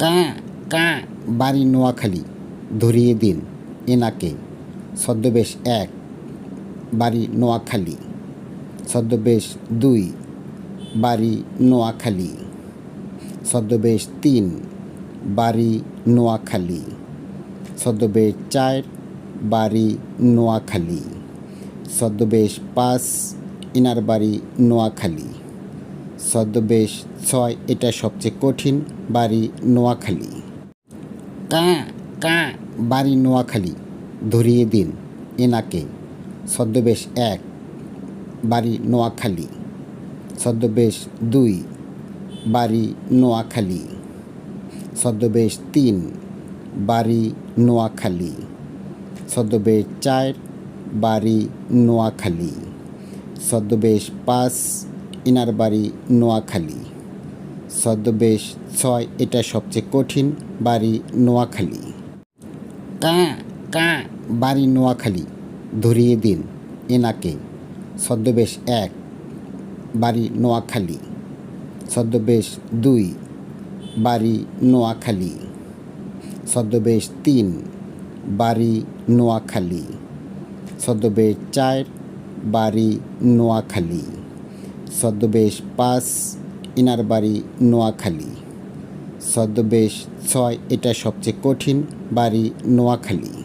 কা কা, বাড়ি নোয়াখালী, ধরিয়ে দিন এনাকে। ছদ্মবেশ এক, বাড়ি নোয়াখালী। ছদ্মবেশ দুই, বাড়ি নোয়াখালী। ছদ্মবেশ তিন, বাড়ি নোয়াখালী। ছদ্মবেশ চার, বাড়ি নোয়াখালী। ছদ্মবেশ পাঁচ, ইনার বাড়ি নোয়াখালী। ছদ্মবেশ ছয়, এটা সবচেয়ে কঠিন বাড়ি নোয়াখালী। কা কা, বাড়ি নোয়াখালী, ধরিয়ে দিন এনাকে। ছদ্মবেশ এক, বাড়ি নোয়াখালী। ছদ্মবেশ দুই, বাড়ি নোয়াখালী। ছদ্মবেশ তিন, বাড়ি নোয়াখালী। ছদ্মবেশ চার, বাড়ি নোয়াখালী। ছদ্মবেশ পাঁচ ইনার বাড়ি নোয়াখালী। ছদ্মবেশ ছয়, এটা সবচেয়ে কঠিন বাড়ি নোয়াখালী। কা কা, বাড়ি নোয়াখালী, ধরিয়ে দিন এনাকে। ছদ্মবেশ এক, বাড়ি নোয়াখালী। ছদ্মবেশ দুই, বাড়ি নোয়াখালী। ছদ্মবেশ তিন, বাড়ি নোয়াখালী। ছদ্মবেশ চার, বাড়ি নোয়াখালী। ছদ্মবেশ পাঁচ ইনার বাড়ি নোয়াখালী। সদ্যবেশ ছয় এটা সবচেয়ে কঠিন বাড়ি নোয়াখালী।